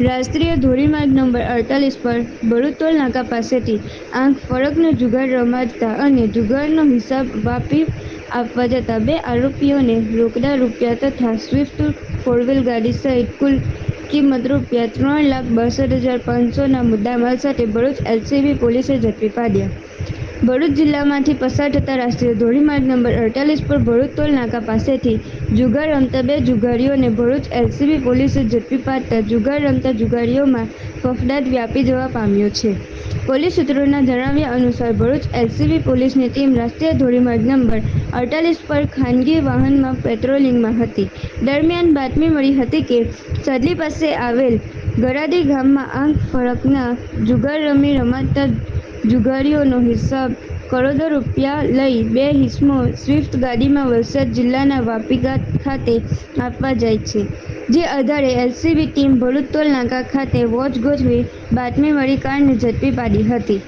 રાષ્ટ્રીય ધોરીમાર્ગ નંબર અડતાલીસ પર ભરૂચટોલ નાકા પાસેથી આંખ ફળકનો જુગાર રમાડતા અને જુગારનો હિસાબ વાપી આપવા જતા બે આરોપીઓને રોકડા રૂપિયા તથા સ્વિફ્ટ ફોરવ્હીલ ગાડી સહિત કુલ કિંમત રૂપિયા ત્રણ લાખ બાસઠ હજાર પાંચસોના મુદ્દામાલ સાથે ભરૂચ એલસીબી પોલીસે ઝડપી પાડ્યા. ભરૂચ જિલ્લામાંથી પસાર થતા રાષ્ટ્રીય ધોરીમાર્ગ નંબર અડતાલીસ પર ભરૂચ ટોલ નાકા પાસેથી જુગાર રમતા બે જુગારીઓને ભરૂચ એલસીબી પોલીસે ઝડપી પાડતા જુગાર રમતા જુગારીઓમાં ફફડાટ વ્યાપી જવા પામ્યો છે. પોલીસ સૂત્રોના જણાવ્યા અનુસાર ભરૂચ એલસીબી પોલીસની ટીમ રાષ્ટ્રીય ધોરીમાર્ગ નંબર અડતાલીસ પર ખાનગી વાહનમાં પેટ્રોલિંગમાં હતી. દરમિયાન બાતમી મળી હતી કે, સદલી પાસે આવેલ ગરાદી ગામમાં આંખ ફરકના જુગાર રમી રમાડતા જુગારીઓનો હિસાબ કરોડો રૂપિયા લઈ બે હિસ્મો સ્વિફ્ટ ગાડીમાં વલસાડ જિલ્લાના વાપી ખાતે આપવા જાય છે. જે આધારે એલસીબી ટીમ ભરૂચ નાકા ખાતે વોચ ગોઠવી બાતમી મળી કારને ઝડપી પાડી હતી.